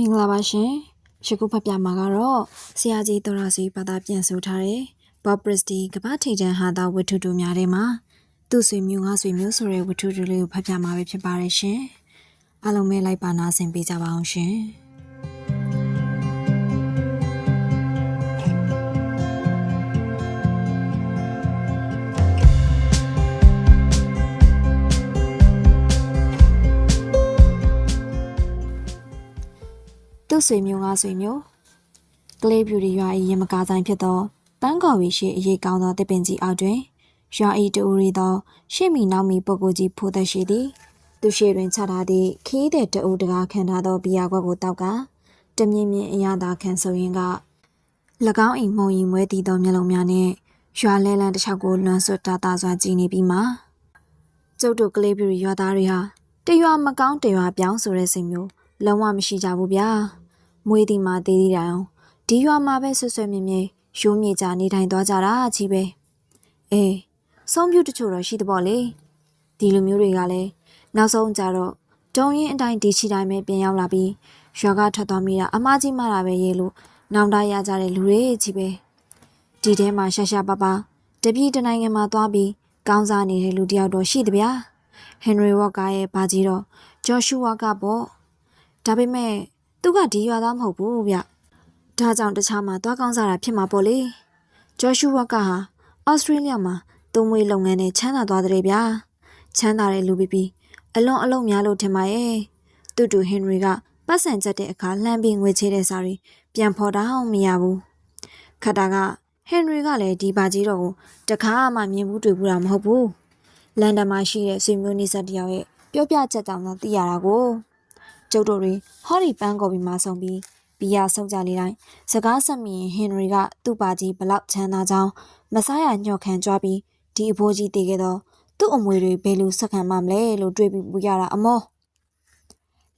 မင်္ဂလာပါရှင်ယခုဖတ်ပြမှာကတော့ဆရာကြီးတော်ရစီဘာသာပြန်ဆိုထားတဲ့ Bob Christie ကမ္ဘာထိပ်တန်းဟာတာဝတ္ထုတို့များထဲမှာသူ့ဆွေမျိုးငါဆွေမျိုးဆိုတဲ့ဝတ္ထုတွေလေးကိုဖတ်ပြမှာပဲဖြစ်ပါတယ်ရှင်အားလုံးပဲလိုက်ပါနာဆင်ပေးကြပါအောင်ရှင် သူ့ဆွေမျိုးငါဆွေမျိုးကလေးပြူရီရွာ၏ရင်မကားဆိုင်ဖြစ်သောပန်းကော်ဝီရှိအရေးကောင်းသောတစ်ပင်ကြီးအောက်တွင်ရွာ၏တူရီသော ရှေ့မီနောက်မီပုဂ္ဂိုလ်ကြီးဖိုးသက်ရှိသည်သူရှိတွင်ချထားသည့်ခီးတဲ့တူတကားခံထားသောဘီယာခွက်ကိုတောက်ကတမြင့်မြင့်အရသာခံဆိုရင်က၎င်း၏မုံရီမွဲတည်သောမျက်လုံးများနှင့်ရွာလဲလန်းတစ်ချောက်ကိုလွန်ဆွတ်တာတာစွာကြည်နေပြီးမှကျုပ်တို့ကလေးပြူရီရွာသားတွေဟာတရွာမကောင်းတရွာပြောင်းဆိုတဲ့စိတ်မျိုးလုံးဝမရှိကြဘူးဗျာ မွေးသည်မှာတည်တည်တိုင်အောင်ဒီရွာမှာပဲဆွဆွမြဲမြဲရိုးမြေကြနေထိုင်သွားကြတာကြီးပဲအေးဆုံးပြူတချို့တော့ရှိသပေါ့လေဒီလိုမျိုးတွေကလည်းနောက်ဆုံးကြတော့တုံရင်အတိုင်းဒီချီတိုင်းပဲပြန်ရောက်လာပြီးရွာကထွက်သွားမိတာအမားကြီးမှတာပဲရေးလို့နောင်တရကြတဲ့လူတွေကြီးပဲဒီထဲမှာရှာရှာပါပါတပြည်တနိုင်ငံမှာသွားပြီးကောင်းစားနေတဲ့လူတယောက်တော့ရှိတယ်ဗျာဟန်နရီဝေါ့ကာရဲ့ဘာကြီးတော့ဂျော်ရှူဝါကပေါ့ဒါပေမဲ့ သူကဒီရွာသားမဟုတ်ဘူးဗျဒါကြောင့်တခြားမှာသွားကောင်းစားတာဖြစ်မှာပေါ့လေဂျော်ရှူဝါကဟာဩစတြေးလျမှာသုံးမွေးလုပ်ငန်းနဲ့ချမ်းသာသွားတဲ့ဗျာချမ်းသာတဲ့လူပြီးပြီးအလွန်အလုံးများလို့ထင်ပါရဲ့သူ့တူဟင်နရီကပတ်စံချက်တဲ့အခါလှမ်းပြီးငွေချေးတဲ့စာတွေပြန်ဖော်တာအောင်မရဘူးခတ်တာကဟင်နရီကလည်းဒီပါကြီးတော့ကိုတခါမှမြင်ဘူးတွေ့ဘူးတာမဟုတ်ဘူးလန်ဒန်မှာရှိတဲ့ဆွေမျိုးနီးစပ်တယောက်ရဲ့ပြောပြချက်ကြောင့်တော့သိရတာကို ကျုပ်တို့တွေဟော်ဒီပန်းကော်ပီမှာဆုံးပြီးဘီယာဆုပ်ကြလေတိုင်းစကားဆက်မြင်ဟင်နရီကသူ့ပါကြီးဘလောက်ချမ်းသာကြောင်းမစားရညှော့ခံကြွားပြီးဒီအဖိုးကြီးတည်ခဲ့တော့သူ့အမွေတွေဘယ်လိုဆက်ခံမှမလဲလို့တွေးပြီးပူရတာအမော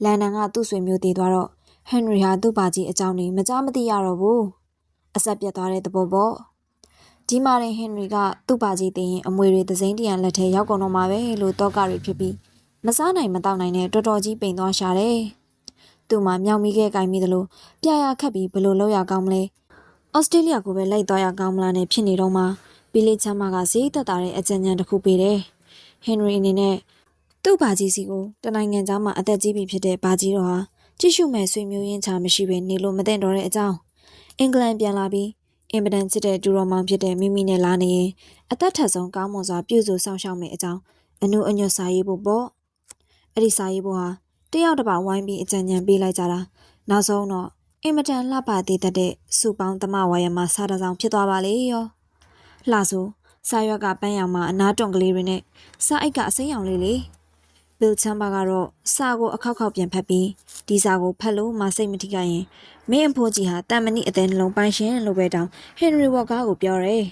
လန်ဒန်ကသူ့ဆွေမျိုးတည်သွားတော့ဟန်နရီဟာသူ့ပါကြီးအကြောင်းနေမကြားမသိရတော့ဘူးအဆက်ပြတ်သွားတဲ့သဘောပေါ့ဒီမှာရင်ဟင်နရီကသူ့ပါကြီးတည်ရင်အမွေတွေသစိမ်းတရံလက်ထဲရောက်ကုန်တော့မှာပဲလို့တောကတွေဖြစ်ပြီး မစားနိုင်မတော့နိုင်တဲ့တော်တော်ကြီးပိန်သွားရှာတယ်သူ့မှာမြောင်မိခဲ့ကင်မိသလိုပြရခတ်ပြီးဘလို့လောက်ရကောင်းမလဲဩစတြေးလျကိုပဲလိုက်သွားရကောင်းမလားနဲ့ဖြစ်နေတော့မှပီလီချမ်းမကဈေးသက်သာတဲ့အကြံဉာဏ်တစ်ခုပေးတယ်ဟင်နရီအနေနဲ့သူ့ဘာကြီးစီကိုတနိုင်ငံသားမှာအသက်ကြီးပြီဖြစ်တဲ့ဘာကြီးတော်ဟာကြည့်ရှုမဲ့ဆွေမျိုးရင်းချမရှိဘဲနေလို့မသင့်တော့တဲ့အကြောင်းအင်္ဂလန်ပြန်လာပြီးအင်ပဒန်ချစ်တဲ့ဒူရော်မောင်ဖြစ်တဲ့မိမိနဲ့လာနေရင်အသက်ထက်ဆုံးကောင်းမွန်စွာပြုစုဆောင်ရှောက်မယ့်အကြောင်းအနုအညွတ်စာရေးဖို့ပေါ့ အဲ့ဒီစာရေးဖို့ဟာတယောက်တစ်ပါဝိုင်းပြီးအကြံဉာဏ်ပေးလိုက်ကြတာနောက်ဆုံးတော့အင်မတန်လှပသေးတဲ့စူပေါင်းသမဝါယမှာစားတဆောင်ဖြစ်သွားပါလေရောလှဆိုစာရွက်ကပန်းရောင်မှာအနားတွန့်ကလေးတွေနဲ့စာအိတ်ကအစိမ်းရောင်လေးလေဘီလ်ချမ်ဘာကတော့စာကိုအခောက်ခောက်ပြန်ဖတ်ပြီးဒီစာကိုဖတ်လို့မစိတ်မထိခိုက်ရင်မင်းအဖိုးကြီးဟာတန်မဏိအသေးနှလုံးပိုင်ရှင်လို့ပဲတောင်းဟင်နရီဝေါ်ကားကိုပြောတယ်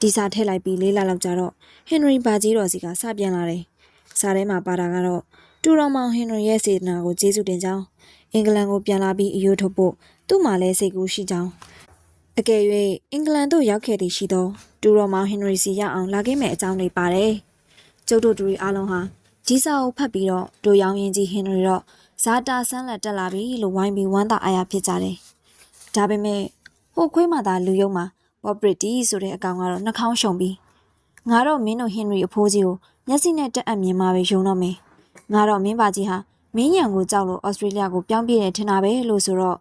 ဒီစာထည့်လိုက်ပြီးလေးလာလောက်ကြတော့ဟင်နရီဘာကြီးတော်စီကစပြန်လာတယ် စာထဲမှာပါတာကတော့တူတော်မောင်ဟင်နရီရဲ့စေတနာကိုကျေးဇူးတင်ကြောင်းအင်္ဂလန်ကိုပြန်လာပြီးအယိုးထုတ်ဖို့သူ့မှာလည်းစိတ်ကူးရှိကြောင်းအကယ်၍အင်္ဂလန်သို့ရောက်ခဲ့သည်ရှိသောတူတော်မောင်ဟင်နရီစီရောက်အောင်လာခဲ့မယ့်အကြောင်းတွေပါတယ်ကျုပ်တို့တူရီအားလုံးဟာကြီးစာကိုဖတ်ပြီးတော့တို့ရောင်ရင်ကြီးဟင်နရီတော့ဇာတာဆန်းလက်တက်လာပြီလို့ဝိုင်းပြီးဝမ်းသာအားရဖြစ်ကြတယ်ဒါပေမဲ့ဟိုခွေးမှသာလူယုံမှာဘော့ပရစ်တီဆိုတဲ့အကောင်ကတော့နှာခေါင်းရှုံပြီးငါတော့မင်းတို့ဟင်နရီအဖိုးကြီးကို မျက်စိနဲ့တက်အပ်မြင်မှပဲယုံတော့မယ်ငါတော့မင်းပါကြီးဟာမင်းညံကိုကြောက်လို့ဩစတြေးလျကိုပြောင်းပြေးတယ်ထင်တာပဲလို့ဆိုတော့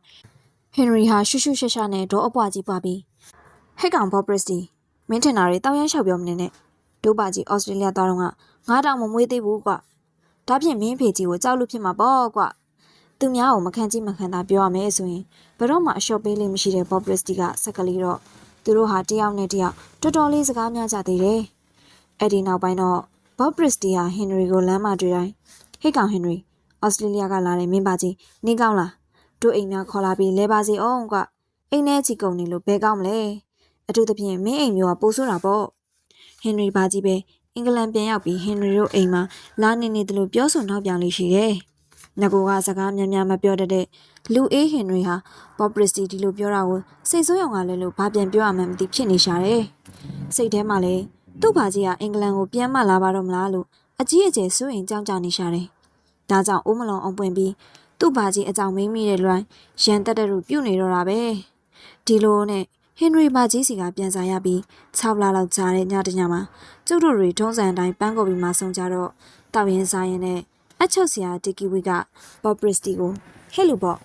ဟင်နရီဟာရှုရှုရှက်ရှက်နဲ့ဒေါ်အပွားကြီးပွားပြီးဟဲ့ကောင်ဘော့ပရစ်တီမင်းထင်တာတွေတောင်းရမ်းလျှောက်ပြောမနေနဲ့ဒိုးပါကြီးဩစတြေးလျသွားတော့ကငါတောင်မမွေးသေးဘူးကွာဒါဖြင့်မင်းဖေကြီးကိုကြောက်လို့ဖြစ်မှာပေါ့ကွာသူများကိုမခံကြည့်မခံတာပြောရမယ်ဆိုရင်ဘယ်တော့မှအလျှော့ပေးလိမ့်မရှိတဲ့ဘော့ပရစ်တီကစက်ကလေးတော့သူတို့ဟာတယောက်နဲ့တယောက်တော်တော်လေးစကားများကြသေးတယ်အဲ့ဒီနောက်ပိုင်းတော့ ဘော့ပရစ်တီဟာဟင်နရီကိုလမ်းမှာတွေ့တိုင်းဟေ့ကောင်ဟင်နရီဩစတြေးလျကလာတဲ့မင်းပါကြီးနေကောင်းလားတို့အိမ်များခေါ်လာပြီးလဲပါစီအောင်ကွအိမ်ထဲကြီးကုန်နေလို့ဘယ်ကောင်းမလဲအထူးသဖြင့်မင်းအိမ်မျိုးကပိုးဆိုးတာပေါ့ဟင်နရီပါကြီးပဲအင်္ဂလန်ပြန်ရောက်ပြီးဟင်နရီတို့အိမ်မှာလာနေနေတယ်လို့ပြောဆိုနောက်ပြောင်လေးရှိတယ်။ငကိုကစကားများများမပြောတတ်တဲ့လူအေးဟင်နရီဟာဘော့ပရစ်တီဒီလိုပြောတာကိုစိတ်ဆိုးရောင်ကလည်းလို့ဘာပြန်ပြောရမှန်းမသိဖြစ်နေရှာတယ်။စိတ်ထဲမှာလည်း သူ့ဘာကြီးကအင်္ဂလန်ကိုပြန်မလာပါတော့မလားလို့အကြီးအကျယ်စိုးရင်ကြောက်ကြနေရှာတယ်။ဒါကြောင့်အိုးမလုံးအောင်ပွင့်ပြီးသူသူ့ဘာကြီးအကြောင်းမင်းမိတဲ့လွမ်းရန်တက်တဲ့လူပြုတ်နေတော့တာပဲဒီလိုနဲ့ဟင်နရီဘာကြီးစီကပြန်စားရပြီး6လလောက်ကြာတဲ့ညတစ်ညမှာကျုပ်တို့တွေထုံးစံအတိုင်းပန်းကော်ပြီးမှဆုံးကြတော့တောက်ရင်စားရင်နဲ့အချုပ်စရာတီကီဝီကဘော့ပရစ်တီကိုဟဲ့လူပေါ့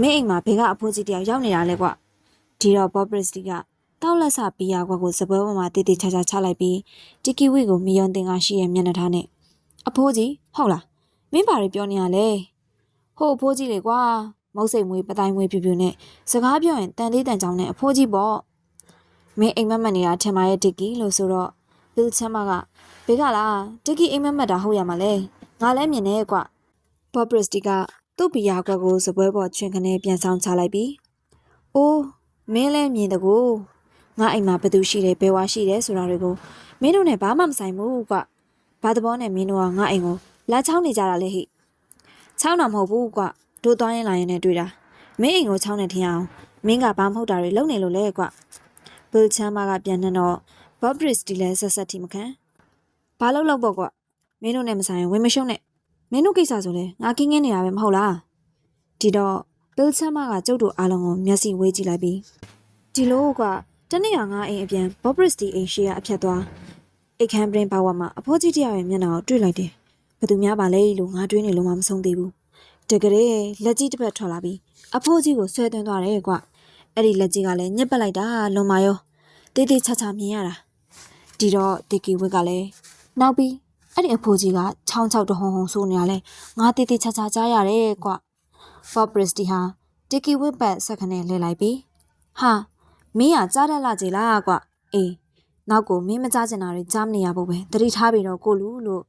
မင်းအိမ်မှာဘယ်ကအဖိုးကြီးတယောက်ရောက်နေတာလဲကွဒီတော့ဘော့ပရစ်တီက တောက်လက်စပီယာကွက်ကိုစပွဲပေါ်မှာတည်တည်ချာချာချလိုက်ပြီးတီကီဝီကိုမီယွန်တင်ကရှိရဲ့မျက်နှာထားနဲ့အဖိုးကြီးဟုတ်လားမင်းဘာတွေပြောနေရလဲဟိုအဖိုးကြီးလေကွာမုတ်စိတ်မွေးပတိုင်းမွေးပြူပြူနဲ့စကားပြောရင်တန်လေးတန်ကြောင်နဲ့အဖိုးကြီးပေါ့မင်းအိမ်မက်မက်နေတာထင်ပါရဲ့တစ်ကီလို့ဆိုတော့ဘီလ်ချမ်းမကဘေးကလားတစ်ကီအိမ်မက်မက်တာဟုတ်ရမှာလဲငါလည်းမြင်နေကွာဘော့ပရစ်တီကသူ့ပီယာကွက်ကိုစပွဲပေါ်ချွင်ခနဲ့ပြန်ဆောင်ချလိုက်ပြီးအိုးမင်းလည်းမြင်တကူ ငါအိမ်မှာဘယ်သူရှိတယ်ဘယ်ဝါရှိတယ်ဆိုတာတွေကိုမင်းတို့နဲ့ဘာမှမဆိုင်ဘူးကွာဘာတဘောနဲ့မင်းတို့ကငါအိမ်ကိုလာချောင်းနေကြတာလေဟိချောင်းတာမဟုတ်ဘူးကွာတို့သွားရင်လာရင်လည်းတွေ့တာမင်းအိမ်ကိုချောင်းနေထင်အောင်မင်းကဘာမဟုတ်တာတွေလုပ်နေလို့လဲကွာဘီလ်ချမ်းမကပြန်နေတော့ဘော့ဘရစ်တီလည်းဆက်ဆက်ထိမခံဘာလို့လောက်ပေါ့ကွာမင်းတို့နဲ့မဆိုင်ရင်ဝင်မရှုံးနဲ့မင်းတို့ကိစ္စဆိုလဲငါကင်းကင်းနေတာပဲမဟုတ်လားဒီတော့ဘီလ်ချမ်းမကကျုပ်တို့အားလုံးကိုမျက်စိဝေးကြည့်လိုက်ပြီးဒီလိုကွာ တနေ့ကငါအိမ်အပြန်ဘော့ဘရစ်တီအိမ်ရှိရအဖြတ်သွားအိတ်ခမ်းပရင်ပါဝါမှာအဖိုးကြီးတယောက်ရဲ့မျက်နှာကိုတွေ့လိုက်တယ်ဘယ်သူများပါလဲလို့ငါတွေးနေလို့မှမဆုံးသေးဘူးတကယ်လက်ကြီးတစ်ပတ်ထွက်လာပြီးအဖိုးကြီးကိုဆွဲသွင်းသွားတယ်ကွအဲ့ဒီလက်ကြီးကလည်းညက်ပက်လိုက်တာလွန်မာရောတေးသေးချာချာမြင်ရတာဒီတော့တီကီဝစ်ကလည်းနောက်ပြီးအဲ့ဒီအဖိုးကြီးကချောင်းချောက်တဟုံဟုံဆိုးနေတာလဲငါတေးသေးချာချာကြားရတယ်ကွဘော့ပရစ်တီဟာတီကီဝစ်ပတ်ဆက်ခနဲ့လဲလိုက်ပြီးဟာ မင်းကကြားတတ်လာကြလားကွအေးနောက်ကိုမင်းမကြားချင်တာတွေကြားမနေရဘူးပဲတတိထားပြီးတော့ကိုလူလို့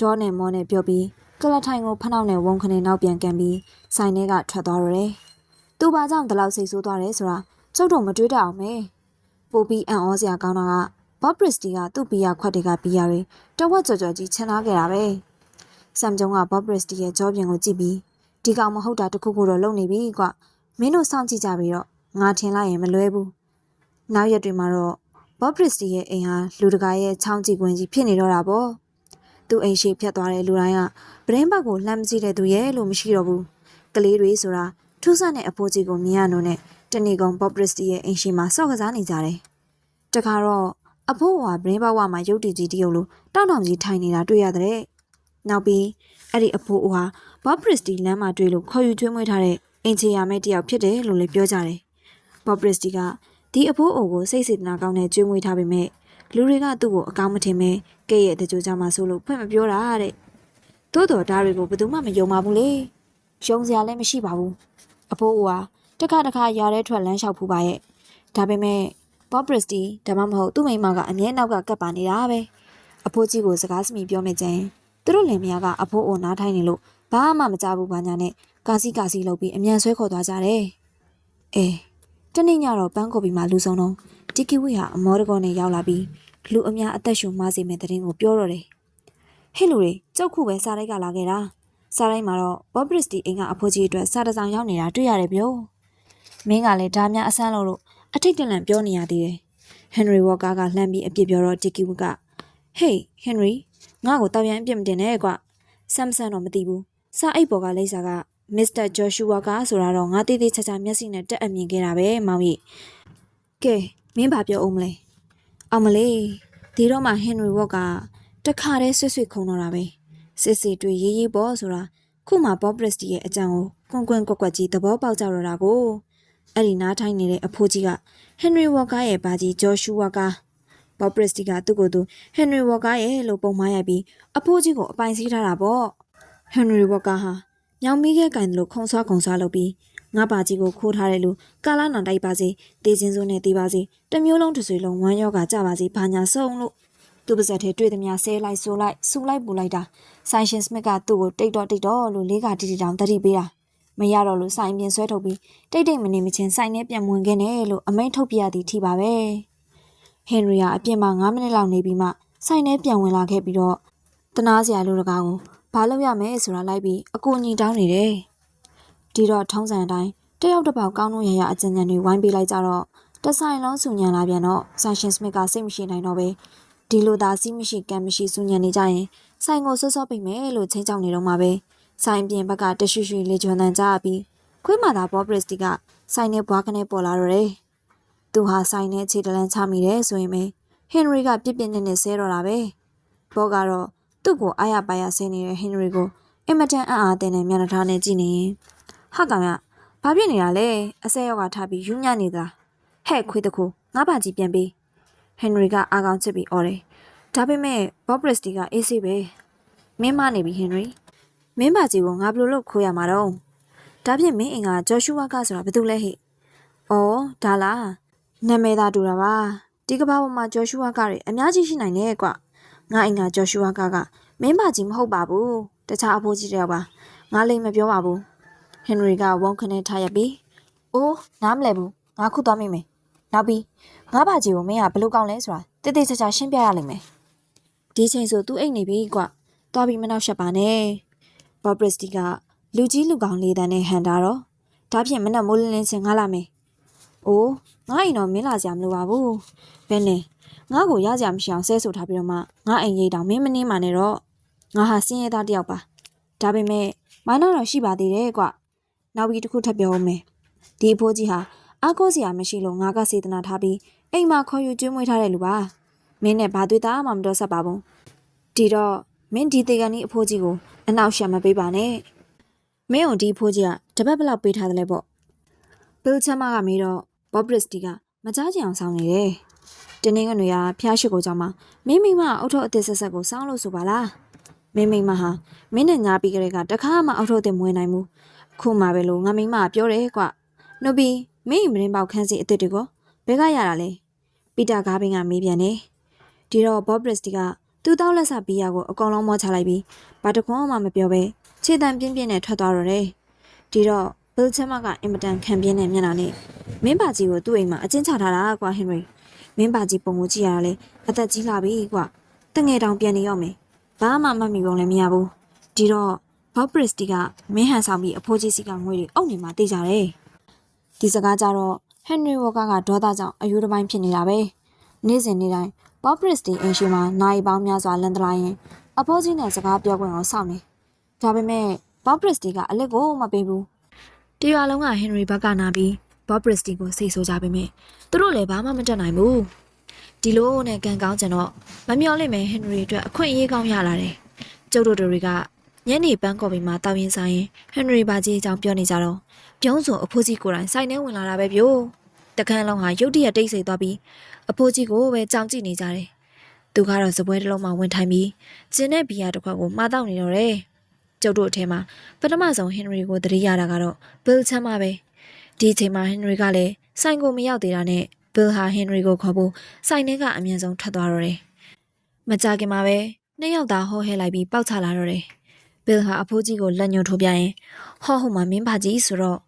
ဒေါနဲ့မောနဲ့ပြောပြီးကလထိုင်ကိုဖနှောက်နဲ့ဝုန်းခနဲ့နောက်ပြန်ကန်ပြီးဆိုင်ထဲကထွက်သွားတော့တယ်။သူ့ဘာကြောင့်ဒီလောက်စိတ်ဆိုးသွားတယ်ဆိုတာကျုပ်တို့မတွေးတတ်အောင်ပဲ။ပိုပြီးအံ့ဩစရာကောင်းတာကဘော့ပရစ်တီကသူ့ဘီယာခွက်တွေကဘီယာတွေတဝက်ကြော်ကြော်ကြီးချန်ထားခဲ့တာပဲ။ဆမ်ဂျုံကဘော့ပရစ်တီရဲ့ကြောပြင်ကိုကြည့်ပြီးဒီကောင်မဟုတ်တာတခုခုတော့လုံနေပြီကွ။မင်းတို့စောင့်ကြည့်ကြပြီးတော့ငါထင်လိုက်ရင်မလွဲဘူး။ နောက်ရက်တွေမှာတော့ဘော့ပရစ်တီရဲ့အိမ်ဟာလူတကာရဲ့ချောင်းကြည့်ကွင်းကြီးဖြစ်နေတော့တာပေါ့။သူ့အိမ်ရှိဖြတ်သွားတဲ့လူတိုင်းကပရင်းဘက်ကိုလှမ်းမကြည့်တဲ့သူရဲ့လို့မရှိတော့ဘူးကလေးတွေဆိုတာထူးဆန်းတဲ့အဖိုးကြီးကိုမြင်ရနို့နဲ့တဏီကုံဘော့ပရစ်တီရဲ့အိမ်ရှိမှာစောက်ကစားနေကြတယ်တခါတော့အဖိုးကပရင်းဘဝမှာရုပ်တည်ကြီးတရုပ်လိုတောင်းတောင်ကြီးထိုင်နေတာတွေ့ရတဲ့နောက်ပြီးအဲ့ဒီအဖိုးဟာဘော့ပရစ်တီလမ်းမှာတွေ့လို့ခေါ်ယူကျွေးမွေးထားတဲ့အင်ချီယာမဲတယောက်ဖြစ်တယ်လို့လည်းပြောကြတယ်ဘော့ပရစ်တီက ဒီအဖိုးအိုကိုစိတ်စေတနာကောင်းနဲ့ကျွေးမွေးထားပေမဲ့လူတွေကသူ့ကိုအကောင်းမထင်ပဲကဲ့ရဲ့တကြိုကြမှာဆိုလို့ဖွင့်မပြောတာတဲ့သို့တော်ဒါတွေကိုဘယ်သူမှမယုံပါဘူးလေယုံစရာလည်းမရှိပါဘူးအဖိုးအိုဟာတခါတခါရာထဲထွက်လမ်းလျှောက်ဖူးပါရဲ့ဒါပေမဲ့ဘော့ပရစ်တီဒါမှမဟုတ်သူ့မိန်းမကအမြဲနောက်ကကပ်ပါနေတာပဲအဖိုးကြီးကိုစကားစမိပြောမိကြရင်သူတို့လင်မယားကအဖိုးအိုနားထိုင်နေလို့ဘာမှမကြဘူးဘာညာနဲ့ကာစီကာစီလုပ်ပြီးအမြန်ဆွဲခေါ်သွားကြတယ်အေး တနေ့ညတော့ပန်းကိုပီမှာလူဆုံးတော့တီကီဝီဟာအမောတကောနဲ့ရောက်လာပြီးလူအများအသက်ရှူမစေမဲ့တဲ့ရင်ကိုပြောတော့တယ်ဟဲ့လူတွေကြောက်ခုပဲစားတိုက်ကလာခဲ့တာစားတိုင်းမှာတော့ဘော့ဘရစ်တီအိမ်ကအဖိုးကြီးအတွက်စားတစောင်ရောက်နေတာတွေ့ရတယ်ဗျို့မင်းကလည်းဒါများအဆန်းလို့လို့အထိတ်တလန့်ပြောနေရသေးတယ်ဟန်နရီဝေါ်ကာကလှမ်းပြီးအပြစ်ပြောတော့တီကီဝကဟေးဟန်နရီငါ့ကိုတောက်ရန်အပြစ်မတင်နဲ့ကွဆမ်ဆန်တော့မသိဘူးစားအိတ်ပေါ်ကလိမ့်စာက မစ္စတာဂျော်ရှူဝါကာဆိုတာတော့ငါတေးသေးချာချာမျက်စိနဲ့တက်အမြင်ခဲ့တာပဲမောင်ကြီးကဲမင်းဘာပြောအောင်မလဲအောင်မလေးဒီတော့မှဟန်နရီဝေါ်ကတခါတည်းဆွဆွခုံတော့တာပဲစစ်စစ်တွေ့ရေးရေးပေါ်ဆိုတာခုမှဘော့ပရစ်တီရဲ့အကြံကိုကွန့်ကွန့်ကွက်ကွက်ကြီးသဘောပေါက်ကြတော့တာကိုအဲ့ဒီနားထိုင်နေတဲ့အဖိုးကြီးကဟန်နရီဝါကာရဲ့ဘာကြီးဂျော်ရှူဝါကာဘော့ပရစ်တီကသူ့ကိုယ်သူဟန်နရီဝါကာရဲ့လို့ပုံမှားရိုက်ပြီးအဖိုးကြီးကိုအပိုင်စီးထားတာပေါ့ဟန်နရီဝါကာဟာ ညောင်မီးခဲကင်တယ်လို့ခုံဆွားခုံဆွားလုပ်ပြီးငါပါကြီးကိုခိုးထားတယ်လို့ကာလာနောင်တိုက်ပါစေတေးချင်းစိုးနဲ့တေးပါစေတမျိုးလုံးတစ်ဆွေလုံးဝမ်းရောဂါကြပါစေဘာညာဆုံးလို့သူ့ပါဇက်ထဲတွေ့သမျှဆဲလိုက်ဆိုလိုက်စူလိုက်ပူလိုက်တာဆိုင်ရှင်စမစ်ကသူ့ကိုတိတ်တော့တိတ်တော့လို့လေးကတိတိတောင်တတိပေးတာမရတော့လို့ဆိုင်ပြင်ဆွဲထုတ်ပြီးတိတ်တိတ်မနေမချင်းဆိုင်ထဲပြန်ဝင်ခဲ့တယ်လို့အမိန့်ထုတ်ပြရသည်ထိပါပဲဟင်ရီယာအပြင်မှာ9မိနစ်လောက်နေပြီးမှဆိုင်ထဲပြန်ဝင်လာခဲ့ပြီးတော့တနာစရာလူတကာကို ဘာလုပ်ရမလဲဆိုတာလိုက်ပြီးအကူအညီတောင်းနေတယ်ဒီတော့ထုံးစံအတိုင်းတယောက်တစ်ပေါက်ကောင်းလို့ရရအကျဉ်းချန်တွေဝိုင်းပေးလိုက်ကြတော့တဆိုင်လုံးစုညံလာပြန်တော့ဆိုင်ရှင်စမစ်ကစိတ်မရှိနိုင်တော့ပဲဒီလိုသာစီးမရှိကံမရှိစူညံနေကြရင်ဆိုင်ကိုစောစောပိတ်မယ်လို့ချင်းချောင်းနေတော့မှပဲဆိုင်ပြင်ဘက်ကတရွှွရွှွလေကျွမ်းတန်ကြပြီးခွေးမာသာဘော့ဘရစ်တီကဆိုင်နဲ့ဘွားကနေပေါ်လာတော့တယ်။သူဟာဆိုင်နဲ့ခြေတလန်းချမိတယ်ဆိုရင်ပဲဟင်နရီကပြစ်ပြစ်နဲ့နဲ့ဆဲတော့တာပဲ။ဘော့ကတော့ သူ့ကိုအားရပါရဆဲနေတဲ့ဟင်နရီကိုအင်မတန်အံ့အားသင့်တဲ့မျက်နှာထားနဲ့ကြည့်နေရင်ဟာကောင်ကဘာဖြစ်နေတာလဲအဆက်ရောက်ကထားပြီးယူညံ့နေသလားဟဲ့ခွေးတခုငါးပါကြီးပြန်ပေးဟင်နရီကအားကောင်းချစ်ပြီးអော်တယ်ဒါပေမဲ့ဘော့ဘရစ်တီကအေးဆေးပဲမင်းမနေပြီဟင်နရီမင်းပါကြီးကိုငါဘယ်လိုလုပ်ခိုးရမှာတော့ဒါဖြင့်မင်းအင်ကဂျော်ရှူဝါကဆိုတာဘာတူလဲဟဲ့အော်ဒါလားနာမည်သာတူတာပါဒီကဘာပေါ်မှာဂျော်ရှူဝါကတွေအများကြီးရှိနိုင်တယ်ကွ ငါအင်ကဂျော်ရှူဝါကကမင်းပါကြီးမဟုတ်ပါဘူးတခြားအဖိုးကြီးတယောက်ပါငါလိမ့်မပြောပါဘူးဟင်နရီကဝုန်းခနဲ့ထားရပြီးအိုးနားမလဲဘူးငါခုသွားမိမယ်နောက်ပြီးငါဘာကြီးကိုမင်းကဘယ်လိုကောင်းလဲဆိုတာတိတိကျကျရှင်းပြရလိမ့်မယ်ဒီချိန်ဆိုသူအိတ်နေပြီကွသွားပြီးမနောက်ရှက်ပါနဲ့ဘော့ဘရစ်တီကလူကြီးလူကောင်လေးတန်းနဲ့ဟန်တာတော့ဒါဖြင့်မနဲ့မိုးလင်းလင်းချင်းငါလာမယ်အိုးငါအိမ်တော့မင်းလာကြမလို့ပါဘူးဘယ်နဲ့ ငါ့ကိုရကြမရှိအောင်ဆဲဆိုထားပြီးတော့မှငါအိမ်ရိတ်တောင်မင်းမနှင်းမှနဲ့တော့ငါဟာစင်းရဲသားတစ်ယောက်ပါဒါပေမဲ့မိုင်းတော့ရှိပါသေးတယ်ကွနောက်ပြီးတစ်ခုထပ်ပြောဦးမယ်ဒီအဖိုးကြီးဟာအားကိုးစရာမရှိလို့ငါကစေတနာထားပြီးအိမ်မှာခေါ်ယူကျွေးမွေးထားတဲ့လူပါမင်းနဲ့ဘာတွေ့တာမှမတော်ဆက်ပါဘူးဒီတော့မင်းဒီတေကန်ကြီးအဖိုးကြီးကိုအနောက်ရှာမပေးပါနဲ့မင်းတို့ဒီအဖိုးကြီးကတပတ်ဘလောက်ပေးထားတယ်လဲပေါ့ဘီလ်ချမ်မာကမေးတော့ဘော့ဘရစ်တီကမကြားချင်အောင်ဆောင်းနေတယ် တင်းနေကနွေကဖျားရှိကိုကြောင့်မှမင်းမိမအုတ်ထုတ်အသစ်ဆက်ဆက်ကိုစောင်းလို့ဆိုပါလားမင်းမိမဟာမင်းနဲ့ညာပြီးကလေးကတခါမှအုတ်ထုတ်အသစ်မွေးနိုင်ဘူးအခုမှပဲလို့ငါမိမကပြောတယ်ကွနှုတ်ပြီးမင်းမင်းပေါက်ခန်းစီအစ်စ်တွေကိုဘယ်ကရတာလဲပီတာကားဘင်းကမေးပြန်တယ်ဒီတော့ဘော့ဘရစ်တီကသူ့တောက်လက်စပီယာကိုအကောင်လုံးမောချလိုက်ပြီးဘာတခွန်းမှမပြောဘဲခြေတံပြင်းပြင်းနဲ့ထွက်သွားတော့တယ်ဒီတော့ဘီလ်ချမ်မာကအင်မတန်ခံပြင်းတဲ့မျက်နှာနဲ့မင်းပါကြီးကိုသူ့အိမ်မှာအကျဉ်းချထားတာကွာဟင်နရီ မင်းပါကြီးပုံကိုကြည့်ရတာလေအသက်ကြီးလာပြီကွာတငယ်တောင်ပြန်နေရောမယ်ဘာမှမမှီပုံလည်းမရဘူးဒီတော့ဘော့ဘရစ်တီကမင်းဟန်ဆောင်ပြီးအဖိုးကြီးစီကငွေတွေအုပ်နေမှတေးကြတယ်ဒီစကားကြတော့ဟန်နရီဝါကာကဒေါသကြောင့်အယူတစ်ပိုင်းဖြစ်နေတာပဲနေ့စဉ်နေ့တိုင်းဘော့ပရစ်တီအင်ရှင်မှာနိုင်ပေါင်းများစွာလန်တလာရင်အဖိုးကြီးနဲ့စကားပြောခွင့်အောင်စောင့်နေဒါပေမဲ့ဘော့ပရစ်တီကအလက်ကိုမပေးဘူးတရွာလုံးကဟန်နရီဘက်ကနာပြီး ဘော့ပရစ်တီကိုစိတ်ဆိုးကြပေမဲ့သူတို့လည်းဘာမှမတတ်နိုင်ဘူးဒီလိုနဲ့ကန်ကောင်းကျင်တော့မမျော်လင့်မဲ့ဟန်နရီအတွက်အခွင့်အရေးကောင်းရလာတယ်ကျုပ်တို့တွေကညနေပန်းကော်ပီမှာတောင်းရင်ဆိုင်ရင်ဟန်နရီဘာကြီးအကြောင်းပြောနေကြတော့ပြုံးစုံအဖိုးကြီးကိုယ်တိုင်စိုက်နေဝင်လာတာပဲဗျို့တခန်းလုံးဟာရုတ်တရက်တိတ်ဆိတ်သွားပြီးအဖိုးကြီးကိုပဲကြောင်ကြည့်နေကြတယ်သူကတော့စပွဲတစ်လုံးမှာဝင်ထိုင်ပြီးကျင်းတဲ့ဘီယာတစ်ခွက်ကိုမှားတောက်နေတော့တယ်ကျုပ်တို့အထဲမှာပထမဆုံးဟင်နရီကိုတတိရတာကတော့ဘီလ်ချမ်းပါပဲ ဒီအချိန်မှာဟင်နရီကလည်းဆိုင်ကိုမရောက်သေးတာနဲ့ဘီလ်ဟာဟင်နရီကိုခေါ်ဖို့ဆိုင်ထဲကအမြင်ဆုံးထွက်သွားတော့တယ်မကြခင်မှာပဲနှစ်ယောက်သားဟောဟဲလိုက်ပြီးပေါက်ချလာတော့တယ်ဘီလ်ဟာအဖိုးကြီးကိုလက်ညှိုးထိုးပြရင်ဟောဟိုမှာမင်းပါကြီးဆိုတော့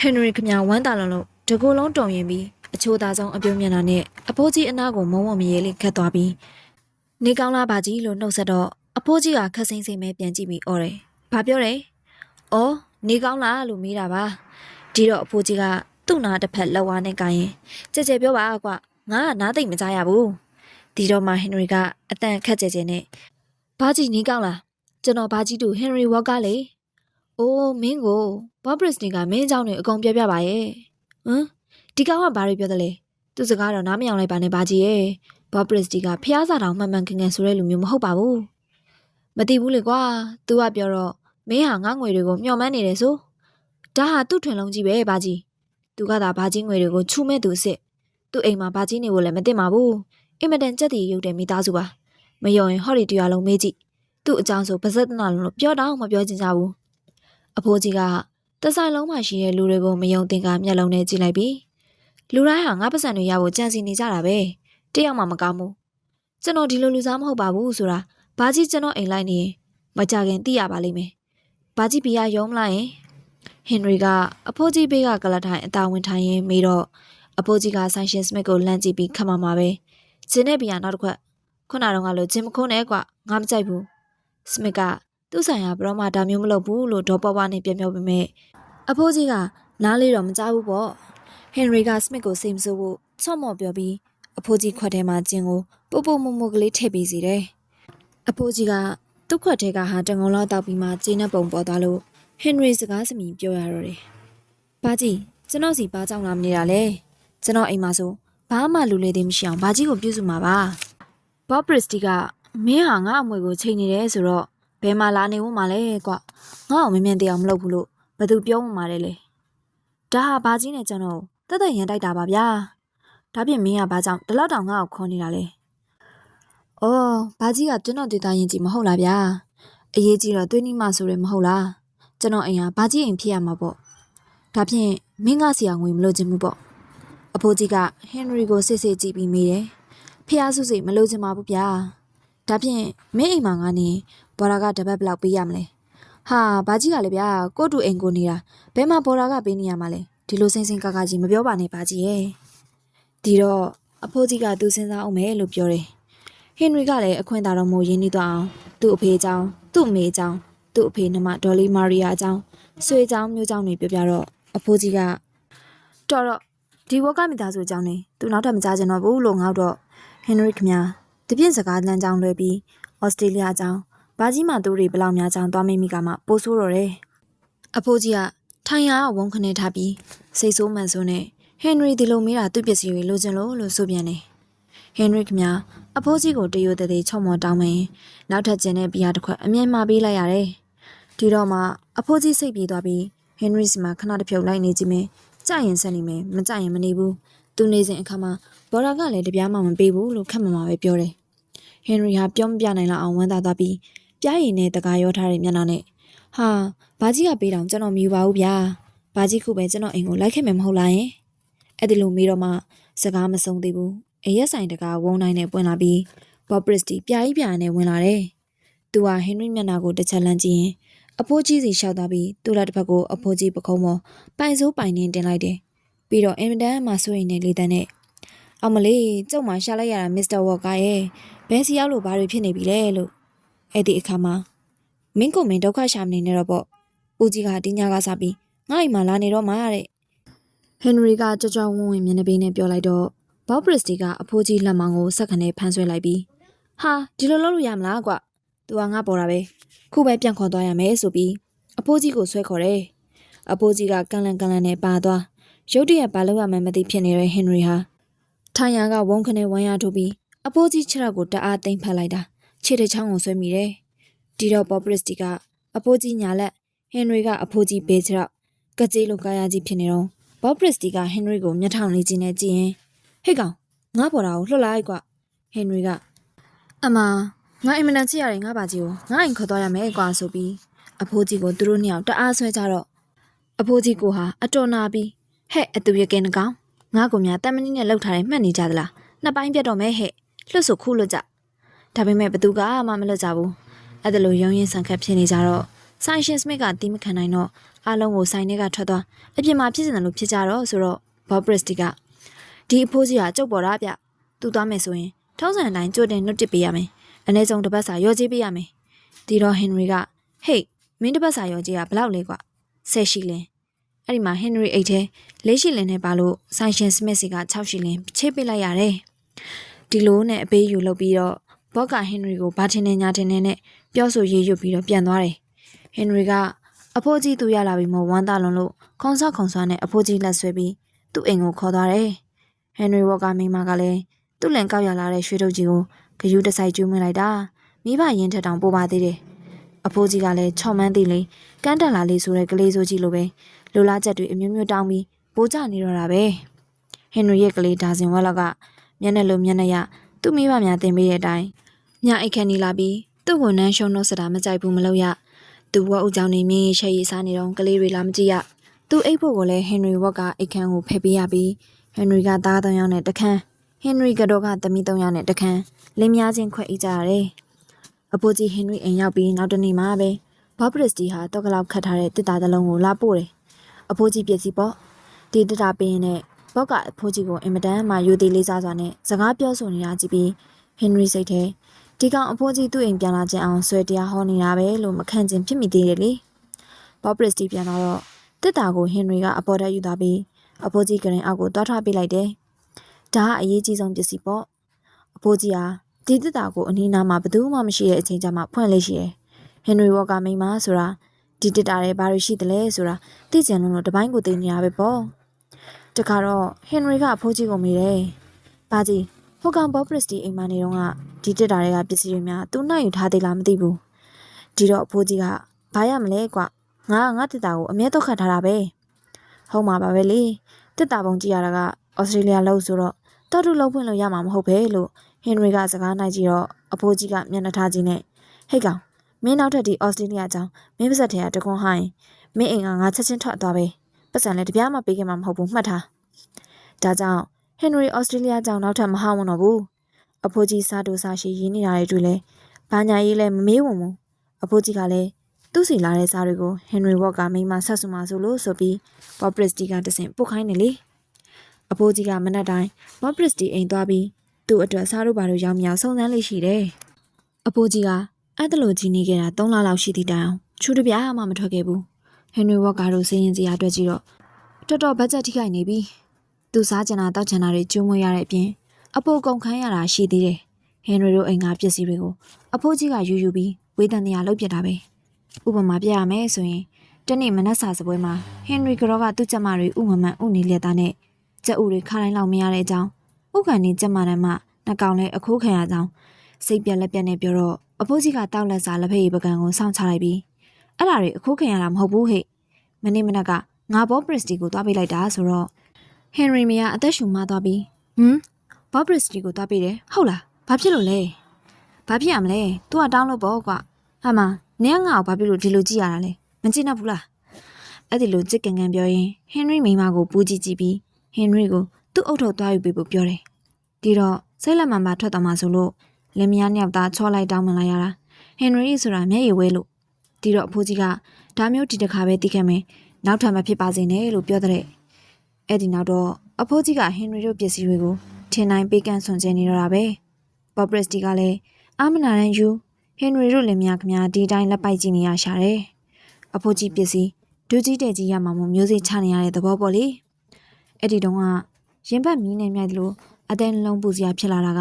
ဟန်နရီခမဝမ်းတာလုံးလို့တကူလုံးတုံရင်ပြီးအချိုးသားဆုံးအပြုံးမျက်နှာနဲ့အဖိုးကြီးအနားကိုမုံဝမရဲလေးခတ်သွားပြီးနေကောင်းလားပါကြီးလို့နှုတ်ဆက်တော့အဖိုးကြီးကခက်စိမ့်စိမ့်ပဲပြန်ကြည့်ပြီးអော်တယ်။ဘာပြောတယ်။အော်နေကောင်းလားလို့မေးတာပါ။ ဒီတော့အဖိုးကြီးကသူ့နာတစ်ဖက်လက်ဝါးနဲ့ကရင်ကြဲကြဲပြောပါကွာငါကနားသိမ့်မကြရဘူးဒီတော့မှဟင်နရီကအတန်ခက်ကြဲကြဲနဲ့ဘာကြီးနီးကောင်းလားကျွန်တော်ဘာကြီးတူဟင်နရီဝေါ်ကလေအိုးမင်းကိုဘော့ဘရစ်နီကမင်းအကြောင်းတွေအကုန်ပြောပြပါရဲ့ဟမ်ဒီကောင်ကဘာတွေပြောသလဲသူစကားတော့နားမယောင်လိုက်ပါနဲ့ဘာကြီးရဲ့ဘော့ဘရစ်တီကဖျားစာတောင်မှန်မှန်ကန်ကန်ဆိုတဲ့လူမျိုးမဟုတ်ပါဘူးမသိဘူးလေကွာ तू ကပြောတော့မင်းဟာငါငွေတွေကိုမျှော်မှန်းနေတယ်ဆို ဒါဟာသူ့ထွင်လုံးကြီးပဲဘာကြီး तू ကသာဘာကြီးငွေတွေကိုချူမဲ့သူစစ်သူ့အိမ်မှာဘာကြီးနေဖို့လည်းမသိမှာဘူးအင်မတန်ကြက်တီရုပ်တယ်မိသားစုပါမယုံရင်ဟော်ဒီတရားလုံးမေးကြည့်သူ့အကြောင်းဆိုပါဇက်တနာလုံးလို့ပြောတော့မပြောချင်ကြဘူးအဖိုးကြီးကတဆိုင်လုံးမှာရှိတဲ့လူတွေကိုမယုံသင်္ကာမျက်လုံးနဲ့ကြည့်လိုက်ပြီးလူတိုင်းဟာငါပတ်စံတွေရဖို့ကြံစီနေကြတာပဲတယောက်မှမကောင်းဘူးကျွန်တော်ဒီလိုလူစားမဟုတ်ပါဘူးဆိုတာဘာကြီးကျွန်တော်အိမ်လိုက်နေရင်မကြခင်သိရပါလိမ့်မယ်ဘာကြီးဘီယာယုံမလိုက်ရင် ဟင်နရီကအဖိုးကြီးဘေးကကလထိုင်အသာဝင်ထိုင်ရင်မေးတော့အဖိုးကြီးကဆိုင်ရှင်စမစ်ကိုလှမ်းကြည့်ပြီးခတ်မှမှာပဲဂျင်းနဲ့ဘီယာနောက်တစ်ခွက်ခုနကတော့ငါလိုဂျင်းမခုံးနဲ့ကွငါမကြိုက်ဘူးစမစ်ကသူ့ဆိုင်ရာဘရောမဒါမျိုးမလုပ်ဘူးလို့ဒေါ်ပွားပွားနဲ့ပြန်ပြောပေမဲ့အဖိုးကြီးကနားလေးတော့မကြားဘူးပေါ့ဟင်နရီကစမစ်ကိုစိတ်မဆိုးဖို့ချော့မော်ပြောပြီးအဖိုးကြီးခွက်ထဲမှာကျင်းကိုပုတ်ပုတ်မုံမုံကလေးထည့်ပေးစီတယ်အဖိုးကြီးကသူ့ခွက်ထဲကဟာတငုံလောက်တောက်ပြီးမှကျင်းတဲ့ပုံပေါ်သွားလို့ ဟင်နရီစကားစမြည်ပြောရတော့တယ်။ဘာကြီးကျွန်တော်စီဘာကြောင့်လာမနေတာလဲ။ကျွန်တော်အိမ်မှာဆိုဘာမှလူလေသေးမရှိအောင်ဘာကြီးကိုပြုစုမှာပါ။ဘော့ပရစ်တီကမင်းဟာငါ့အမွေကိုချိန်နေတယ်ဆိုတော့ဘယ်မှာလာနေဝမှာလဲကွာ။ငါ့အောင်မင်းမင်းတရားမလုပ်ဘူးလို့ဘယ်သူပြောမှမှာလဲလေ။ဒါဟာဘာကြီးနဲ့ကျွန်တော်တက်တက်ရန်တိုက်တာပါဗျာ။ဒါပြင်မင်းကဘာကြောင့်ဒီလောက်တောင်ငါ့ကိုခေါ်နေတာလဲ။အော်ဘာကြီးကကျွန်တော်ဒေတာရင်ကြီးမဟုတ်လားဗျာအရေးကြီးတော့သွေးနီးမဆိုရမဟုတ်လား ကျွန်တော်အိမ်ဟာဘာကြီးအိမ်ဖြစ်ရမှာပေါ့ဒါဖြင့်မင်းကဆရာငွေမလို့ခြင်းဘူးပေါ့အဖိုးကြီးကဟင်နရီကိုစစ်စစ်ကြည့်ပြီးမိတယ်ဖះဆုစိမလို့ခြင်းပါဘူးဗျာဒါဖြင့်မင်းအိမ်မှာငါနေဘော်ရာကတပတ်ဘလောက်ပေးရမလဲဟာဘာကြီးကလည်းဗျာကို့တူအိမ်ကိုနေတာဘယ်မှာဘော်ရာကပေးနေရမှာလဲဒီလိုစိမ့်စိမ့်ကာကာကြီးမပြောပါနဲ့ဘာကြီးရဲ့ဒီတော့အဖိုးကြီးကသူစဉ်းစားအောင်မယ်လို့ပြောတယ်ဟင်နရီကလည်းအခွင့်အာဏာတော်မို့ရင်းနှီးသွားအောင်သူ့အဖေအကြောင်းသူ့အမေအကြောင်း သူ့အဖေနှမဒေါ်လီမာရီယာအကြောင်းဆွေအကြောင်းမျိုးအကြောင်းတွေပြောပြတော့အဖိုးကြီးကတော်တော့ဒီဝက်ကမိသားစုအကြောင်းနေသူနောက်ထပ်မကြားချင်တော့ဘူးလို့ငေါ့တော့ဟင်နရီခမညာတပြင်းစကားလမ်းကြောင်းလွှဲပြီးဩစတြေးလျအကြောင်းဘာကြီးမှသူတွေဘယ်လောက်များကြောင်းသွားမိမိကမှပို့ဆိုးတော့တယ်အဖိုးကြီးကထိုင်ရဝုန်းခနဲ့ထားပြီးစိတ်ဆိုးမှန်ဆိုးနဲ့ဟင်နရီဒီလိုမေးတာသူ့ပစ္စည်းတွေလိုချင်လို့လို့ဆိုပြန်တယ်ဟင်နရစ်ခမအဖိုးကြီးကိုတရိုတသေးချုံမော်တောင်းမင်းနောက်ထပ်ကျင်တဲ့ဘီယာတစ်ခွက်အမြင်မှာပေးလိုက်ရတယ်။ ဒီတော့မှအဖိုးကြီးစိတ်ပြေးသွားပြီးဟင်နရစ်စီမှာခဏတစ်ဖြုတ်လိုက်နေကြည့်မယ်။ကြရင်ဆက်နေမယ်မကြရင်မနေဘူး။သူနေစဉ်အခါမှာဘော်ရာကလည်းတပြားမှမပေးဘူးလို့ခက်မှမှာပဲပြောတယ်။ဟင်နရီဟာပြောမပြနိုင်လောက်အောင်ဝမ်းသာသွားပြီးပြားရည်နဲ့တကားရောထားတဲ့မျက်နှာနဲ့ဟာဘာကြီးကပေးတောင်ကျွန်တော်မယူပါဘူးဗျာ။ဘာကြီးခုပဲကျွန်တော်အိမ်ကိုလိုက်ခဲ့မယ်မဟုတ်လားယင်။အဲ့ဒီလိုမေးတော့မှစကားမဆုံးသေးဘူး။အရက်ဆိုင်တကာဝုန်းတိုင်းနဲ့ပွင့်လာပြီးဘော့ပရစ်တီပြာကြီးပြာနဲ့ဝင်လာတယ်။သူဟာဟင်နရီမျက်နှာကိုတစ်ချက်လန့်ကြည့်ရင် အဖိုးကြီးစီရှောက်သွားပြီးသူ့လက်တစ်ဖက်ကိုအဖိုးကြီးပခုံးပေါ်ပိုင်စိုးပိုင်နှင်းတင်လိုက်တယ်။ပြီးတော့အင်မတန်မှစိုးရိမ်နေလေတဲ့နဲ့အောင်မလေးကျုပ်မှရှာလိုက်ရတာမစ္စတာဝေါ်ကာရဲ့ဘယ်စီရောက်လို့ဘာတွေဖြစ်နေပြီလဲလို့အဲ့ဒီအခါမှာမင်းကိုမင်းဒုက္ခရှာမနေနဲ့တော့ပေါ့။ဦးကြီးကတင်းညာကစားပြီးငါ့အိမ်မှာလာနေတော့မှတဲ့။ဟင်နရီကကြောကြောဝုန်းဝင်းမျက်နှာပေးနဲ့ပြောလိုက်တော့ဘော့ပရစ်တီကအဖိုးကြီးလက်မောင်းကိုဆက်ခနဲ့ဖမ်းဆွဲလိုက်ပြီးဟာဒီလိုလုပ်လို့ရမလားကွ။ तू ကငါပေါ်တာပဲခုပဲပြန်ခေါ်သွားရမယ်ဆိုပြီးအဖိုးကြီးကိုဆွဲခေါ်တယ်။အဖိုးကြီးကကန်လန်ကန်လန်နဲ့ပါသွားရုတ်တရက်ဘာလို့ရမှန်းမသိဖြစ်နေတဲ့ဟင်နရီဟာထိုင်ရကဝုန်းခနဲ့ဝမ်းရထိုးပြီးအဖိုးကြီးခြေထောက်ကိုတအားသိမ့်ဖက်လိုက်တာခြေတစ်ချောင်းကိုဆွဲမိတယ်။ဒီတော့ဘော့ပရစ်တီကအဖိုးကြီးညာလက်ဟင်နရီကအဖိုးကြီးဘေးခြေထောက်ကကြေးလိုကားရကြီးဖြစ်နေတော့ဘော့ပရစ်တီကဟင်နရီကိုမျက်ထောင်လေးကြီးနဲ့ကြည့်ရင်ဟေ့ကောင်ငါပေါ်တာကိုလှုပ်လိုက်ကွဟင်နရီကအမ ငါအင်မတန်ချစ်ရတယ်ငါပါကြီးကိုငါအိမ်ခေါ်သွားရမယ်ကွာဆိုပြီးအဖိုးကြီးကိုသူတို့နှစ်ယောက်တအားဆွဲကြတော့အဖိုးကြီးကိုဟာအတော်နာပြီးဟဲ့အတူရကင်းကောင်ငါကများတမနီနဲ့လှုပ်ထားတယ်မှတ်နေကြသလားနှစ်ပိုင်းပြတ်တော့မဲဟဲ့လှုပ်ဆိုခုလွတ်ကြဒါပေမဲ့ဘသူကမှမလွတ်ကြဘူးအဲ့ဒါလိုရုံရင်ဆန်ခတ်ဖြစ်နေကြတော့ဆိုင်ရှင်စမစ်ကတီးမခံနိုင်တော့အားလုံးကိုဆိုင်ထဲကထွက်သွားအပြင်မှာဖြစ်စင်တယ်လို့ဖြစ်ကြတော့ဆိုတော့ဘော့ပရစ်တီကဒီအဖိုးကြီးကကြုတ်ပေါ်တာဗျသူသွားမယ်ဆိုရင်ထုံးစံအတိုင်းကြိုတင်နှုတ်တစ်ပေးရမယ် အနည်းဆုံးတစ်ပတ်စာရောကြေးပေးရမယ်ဒီတော့ဟင်နရီကဟေးမင်းတစ်ပတ်စာရောကြေးကဘလောက်လဲကွဆယ်ရှိလင်းအဲ့ဒီမှာဟင်နရီအိတ်ထဲလေးရှိလင်းနဲ့ပါလို့ဆိုင်ရှင်စမစ်စီက6ရှိလင်းချေးပေးလိုက်ရတယ်ဒီလိုနဲ့အပေးယူလုပ်ပြီးတော့ဘော့ကဟင်နရီကိုဘာထင်းနေညာထင်းနေနဲ့ပြောဆိုရေးရွတ်ပြီးတော့ပြန်သွားတယ်ဟင်နရီကအဖိုးကြီးသူရလာပြီးမှဝမ်းသာလွန်လို့ခုံဆောက်ခုံဆွားနဲ့အဖိုးကြီးလက်ဆွဲပြီးသူ့အိမ်ကိုခေါ်သွားတယ်ဟန်နရီဝေါ်ကမိန်းမကလည်းသူ့လင်ကောက်ရလာတဲ့ရွှေတုပ်ကြီးကို ဂယူးတစိုက်ကျွေးမွေးလိုက်တာမိဘရင်ထက်တောင်ပိုပါသေးတယ်အဖိုးကြီးကလည်းချော်မန်းသေးလေကန်းတက်လာလေးဆိုတဲ့ကလေးဆိုကြီးလိုပဲလိုလားချက်တွေအမျိုးမျိုးတောင်းပြီးပိုးကြနေတော့တာပဲဟန်နရီရဲ့ကလေးဒါဇင်ဝက်လောက်ကမျက်နှာလိုမျက်နှာရသူ့မိဘများတင်ပေးတဲ့အတိုင်းညအိတ်ခန့်နေလာပြီးသူ့ကိုနန်းရှုံတော့စတာမကြိုက်ဘူးမလို့ရသူဝက်ဦးကြောင့်နေမြင်းရှက်ရည်စားနေတော့ကလေးတွေလာမကြည့်ရသူအိတ်ဖို့ကိုလည်းဟန်နရီဝက်ကအိတ်ခန့်ကိုဖယ်ပေးရပြီးဟန်နရီကသား၃ယောက်နဲ့တခန်းဟန်နရီကတော့ကသမီး၃ယောက်နဲ့တခန်း လင်းများချင်းခွဲအိတ်ကြရတယ်။အဖိုးကြီးဟန်နရီအိမ်ရောက်ပြီးနောက်တနေ့မှပဲဘော့ပရစ်တီဟာတော့ကလောက်ခတ်ထားတဲ့တစ်သားတစ်လုံးကိုလာပို့တယ်။အဖိုးကြီးပြည့်စီပေါ့ဒီတစ်တာပင်းနဲ့ဘော့ကအဖိုးကြီးကိုအင်မတန်မှယူသေးလေးစားစွာနဲ့စကားပြောဆိုနေတာကြည့်ပြီးဟန်နရီစိတ်ထဲဒီကောင်အဖိုးကြီးသူ့အိမ်ပြန်လာခြင်းအောင်ဆွဲတရားဟောနေတာပဲလို့မခံချင်ဖြစ်မိသေးတယ်လေ။ဘော့ပရစ်တီပြန်လာတော့တစ်တာကိုဟန်နရီကအပေါ်တက်ယူသွားပြီးအဖိုးကြီးကရင်အောက်ကိုတွားထားပေးလိုက်တယ်။ဒါကအရေးကြီးဆုံးပစ္စည်းပေါ့။အဖိုးကြီးဟာ ဒီတစ်တာကိုအနီးနားမှာဘယ်သူမှမရှိတဲ့အချိန်ကျမှဖွင့်လေးရှိတယ်ဟင်နရီဝေါ်ကမိန်းမဆိုတာဒီတစ်တာရဲ့ဘာလို့ရှိတယ်လဲဆိုတာသိကြလုံးလို့တပိုင်းကိုသိနေရပဲပေါ့တခါတော့ဟင်နရီကအဖိုးကြီးကိုမေးတယ်ဘာကြီးဟိုကောင်ဘော့ပရစ်တီအိမ်မနေတော့ကဒီတစ်တာတွေကပစ္စည်းတွေများသူနိုင်ယူထားသေးလားမသိဘူးဒီတော့အဖိုးကြီးကဘာရမလဲကွာငါကငါတစ်တာကိုအမြဲတော့ခတ်ထားတာပဲဟုတ်မှာပါပဲလေတစ်တာပုံကြည့်ရတာကဩစတြေးလျလောက်ဆိုတော့ တော်တူလုံးဖွင့်လို့ရမှာမဟုတ်ပဲလို့ဟင်နရီကစကားနိုင်ကြည့်တော့အဖိုးကြီးကမျက်နှာထားကြီးနဲ့ဟိတ်ကောင်မင်းနောက်ထပ်ဒီဩစတြေးလျအကြောင်းမင်းပါဇက်ထဲကတကွန်ဟိုင်းမင်းအိမ်ကငါချက်ချင်းထွက်သွားပဲပတ်စံလည်းတပြားမှပေးခဲ့မှာမဟုတ်ဘူးမှတ်ထားဒါကြောင့်ဟင်နရီဩစတြေးလျကြောင့်နောက်ထပ်မဟာဝန်တော့ဘူးအဖိုးကြီးစားတူစားရှိရင်းနေတာတွေတွေ့လဲဘာညာရေးလဲမမေးဝင်ဘူးအဖိုးကြီးကလည်းသူ့စီလာတဲ့စားတွေကိုဟင်နရီဝေါ့ကမိန်းမဆက်ဆူမဆိုလို့ဆိုပြီးဘော့ပရစ်တီကတဆင့်ပုတ်ခိုင်းနေလေ အဖိုးကြီးကမနက်တိုင်းဘော့ပရစ်တီအိမ်သွားပြီးသူ့အတွက်စားတို့ဘာတို့ရောင်းမြောက်စုံစမ်းလေးရှိတယ်အဖိုးကြီးကအဲ့ဒါလိုကြီးနေခဲ့တာ3လလောက်ရှိသည့်တိုင်အောင်ချူတပြားမှမထွက်ခဲ့ဘူးဟင်နရီဝေါ့ကတော့စည်ရင်စရာအတွက်ကြည့်တော့တော်တော်ဘတ်ဂျက်ထိခိုက်နေပြီသူစားကြတာတောက်ချင်တာတွေကျွေးမွေးရတဲ့အပြင်အပိုကုန်ခန်းရတာရှိသေးတယ်ဟင်နရီတို့အိမ်ကပစ္စည်းတွေကိုအဖိုးကြီးကယူယူပြီးဝေးတန်တရားလုပ်ပြတာပဲဥပမာပြရမယ်ဆိုရင်တနေ့မနက်စာစပွဲမှာဟင်နရီကရောကသူ့ကျမတွေဥမမှန်ဥနေလက်သားနဲ့ ကြက်ဥတွေခါတိုင်းလောက်မရတဲ့အကြောင်းဥကန်နေကျမတမ်းမှနှကောင်လဲအခိုးခံရကြောင်းစိတ်ပြက်လက်ပြက်နဲ့ပြောတော့အဖိုးကြီးကတောက်လက်စာလက်ဖက်ရည်ပကံကိုစောင့်ချလိုက်ပြီးအဲ့ဒါတွေအခိုးခံရတာမဟုတ်ဘူးဟဲ့မနေ့မနက်ကငါဘောပရစ်တီကိုတွားပေးလိုက်တာဆိုတော့ဟင်ရီမီယာအသက်ရှူမသွားပြီးဟမ်ဘောပရစ်တီကိုတွားပေးတယ်ဟုတ်လားဘာဖြစ်လို့လဲဘာဖြစ်ရမလဲ तू ကတောင်းလို့ပေါ့ကွာဟာမနင်ကငါ့ကိုဘာဖြစ်လို့ဒီလိုကြည့်ရတာလဲမကြည့်နဲ့ဘူးလားအဲ့ဒီလိုကြစ်ကန်ကန်ပြောရင်ဟင်နရီမိန်းမကိုပူးကြည့်ကြည့်ပြီး ဟင်နရီကိုသူ့အုပ်ထုပ်သွားယူပေးဖို့ပြောတယ်ဒီတော့စိတ်လက်မှန်ပါထွက်သွားမှဆိုလို့လင်မယားနှစ်ယောက်သားချောလိုက်တောင်းမလိုက်ရတာဟင်နရီဆိုတာမျက်ရည်ဝဲလို့ဒီတော့အဖိုးကြီးကဒါမျိုးဒီတစ်ခါပဲသိခဲ့မယ်နောက်ထပ်မဖြစ်ပါစေနဲ့လို့ပြောတဲ့အဲ့ဒီနောက်တော့အဖိုးကြီးကဟင်နရီတို့ပစ္စည်းတွေကိုထင်တိုင်းပေးကန့်ဆွန်ကျင်းနေတော့တာပဲဘော့ပရစ်တီကလည်းအာမနာရန်ယူဟင်နရီတို့လင်မယားခင်ဗျာဒီတိုင်းလက်ပိုက်ကြည့်နေရရှာတယ်။အဖိုးကြီးပစ္စည်းဒူးကြီးတဲ့ကြီးရမှာမို့မျိုးစိချနေရတဲ့သဘောပေါ့လေ။ အဲ့ဒီတုန်းကရင်ဘတ်မီးနဲ့မြိုက်လို့အသင်းလုံးပူစရာဖြစ်လာတာက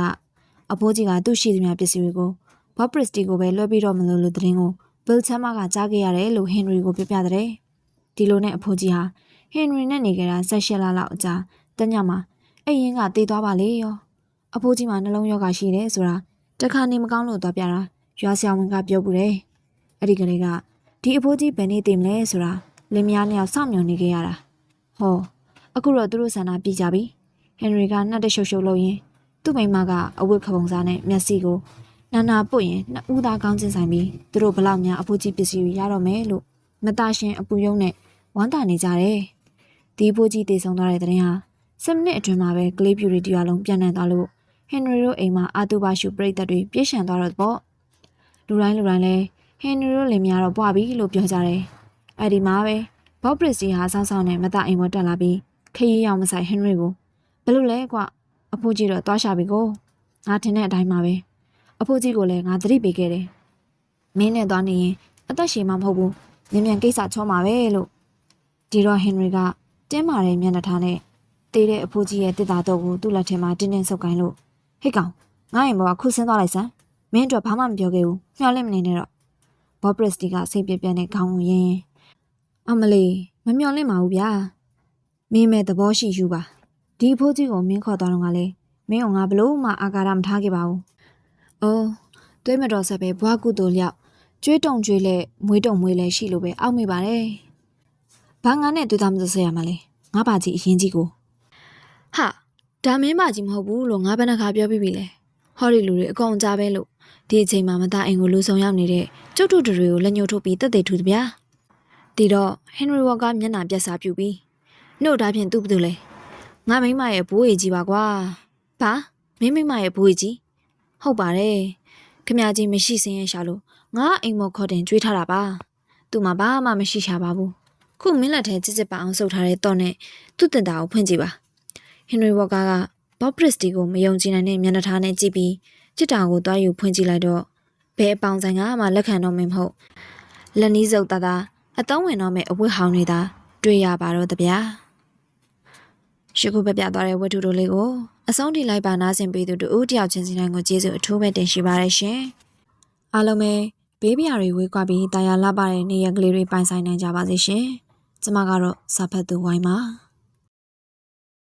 အဖိုးကြီးကသူ့ရှိသမျှပစ္စည်းတွေကိုဘော့ပရစ်တီကိုပဲလွှဲပြီးတော့မလို့လို့သတင်းကိုဘယ်ချမ်းမကကြားခဲ့ရတယ်လို့ဟင်နရီကိုပြောပြတဲ့။ဒီလိုနဲ့အဖိုးကြီးဟာဟင်နရီနဲ့နေကြတာ၁၈လလောက်အကြာတညမှာအဲ့ရင်ကတည်သွားပါလေရော။အဖိုးကြီးမှာနှလုံးရောဂါရှိတယ်ဆိုတာတခါနေမကောင်းလို့သွားပြတာ။ရွာဆရာဝန်ကပြောပူတယ်။အဲ့ဒီကလေးကဒီအဖိုးကြီးဘယ်နေ့တည်မလဲဆိုတာလင်မယားနှစ်ယောက်စောင့်မျှော်နေခဲ့ရတာ။ဟော အခုတော့သူတို့ဆန္ဒပြကြပြီ။ဟန်နရီကနှက်တရှုပ်ရှုပ်လုပ်ရင်းသူ့မိမကအဝတ်ခပုံစားနဲ့မျက်စိကိုနာနာပုတ်ရင်နှစ်ဦးသားကောင်းချင်းဆိုင်ပြီးသူတို့ဘလောက်များအဖိုးကြီးပစ္စည်းတွေရတော့မယ်လို့မသားရှင်အပူယုံနဲ့ဝမ်းတာနေကြတယ်။ဒီအဖိုးကြီးတည်ဆုံသွားတဲ့တဲ့ရင်ဟာ7မိနစ်အတွင်းမှာပဲကလေးပြူတွေတရားလုံးပြန်နှံသွားလို့ဟန်နရီတို့အိမ်မှာအာတူဘာရှုပရိသတ်တွေပြည့်ရှံသွားတော့ပေါ့လူတိုင်းလူတိုင်းလဲဟန်နရီတို့လင်မယားတော့ပွားပြီလို့ပြောကြတယ်အဲ့ဒီမှာပဲဘော့ပရစ်စီဟာစောင်းစောင်းနဲ့မတအိမ်ပေါ်တက်လာပြီး ခရီးရောက်မဆိုင်ဟန်နရီကိုဘယ်လိုလဲကွအဖိုးကြီးတော့သွားရှာပြီကိုငါထင်တဲ့အတိုင်းပါပဲအဖိုးကြီးကိုလည်းငါသတိပေးခဲ့တယ်မင်းနဲ့သွားနေရင်အသက်ရှည်မှမဟုတ်ဘူးမြန်မြန်ကိစ္စချောမှာပဲလို့ဒီတော့ဟန်နရီကတင်းမာတဲ့မျက်နှာထားနဲ့တေးတဲ့အဖိုးကြီးရဲ့တစ်တာတော့ကိုသူ့လက်ထဲမှာတင်းတင်းဆုပ်ကိုင်းလို့ဟိတ်ကောင်ငါ့ရင်ဘောကခုဆင်းသွားလိုက်စမ်းမင်းတို့ဘာမှမပြောခဲ့ဘူးမျှော်လင့်မနေနဲ့တော့ဘော့ပရစ်တီကစိတ်ပြက်ပြက်နဲ့ခေါင်းကိုရင်းအမလီမမျှော်လင့်ပါဘူးဗျာ မင်းမဲ့သဘောရှိယူပါဒီအဖိုးကြီးကိုမင်းခေါ်သွားတော့ကလေမင်းကငါဘလို့မှအာကာရမထားခဲ့ပါဘူးအော်သွေးမတော်ဆက်ပဲဘွားကုသိုလ်လျောက်ကျွေးတုံကျွေးလဲမွေးတုံမွေးလဲရှိလို့ပဲအောက်မိပါတယ်ဘာငါနဲ့တွေ့တာမစဆရမှာလဲငါပါကြီးအရင်ကြီးကိုဟာဒါမင်းပါကြီးမဟုတ်ဘူးလို့ငါဘယ်နှခါပြောပြီးပြီလဲဟောဒီလူတွေအကုန်ကြားပဲလို့ဒီအချိန်မှာမသားအိမ်ကိုလူဆောင်ရောက်နေတဲ့ကျုပ်တို့တွေကိုလက်ညှိုးထိုးပြီးတက်တဲ့ထူတဗျာဒီတော့ဟင်နရီဝါကမျက်နှာပြက်စာပြူပြီး နှုတ်သားဖြင့်သူ့ဘသူလဲငါမိမရဲ့ဘိုးကြီးကြီးပါကွာဘာမင်းမိမရဲ့ဘိုးကြီးဟုတ်ပါတယ်ခမကြီးမရှိစင်းရရှာလို့ငါအိမ်မော်ခေါ်တင်ကြွေးထားတာပါသူမှဘာမှမရှိရှာပါဘူးခုမင်းလက်ထဲစစ်စစ်ပအောင်ဆုပ်ထားတဲ့တော့နဲ့သူ့တင်တာကိုဖွင့်ကြည့်ပါဟင်နရီဝါကာကဘော့ပရစ်တီကိုမယုံကြည်နိုင်တဲ့မျက်နှာထားနဲ့ကြည့်ပြီးจิตတာကိုသွားယူဖွင့်ကြည့်လိုက်တော့ဘဲအပေါင်ဆိုင်ကမှလက်ခံတော့မင်းမဟုတ်လက်နီးစုပ်သားသားအတုံးဝင်တော့မဲ့အဝတ်ဟောင်းတွေသာတွေ့ရပါတော့တဗျာ ရှိခုပြပြသွားတဲ့ဝတ္ထုတို့လေးကိုအဆုံးထိလိုက်ပါနားဆင်ပေးသူတို့တယောက်ချင်းစီတိုင်းကိုကျေးဇူးအထူးပဲတင်ရှိပါရရှင်။အားလုံးပဲဘေးပြာတွေဝေးကွာပြီးတာယာလှပတဲ့နေရကလေးတွေပိုင်ဆိုင်နိုင်ကြပါစေရှင်။ကျမကတော့စာဖတ်သူဝိုင်းပါ။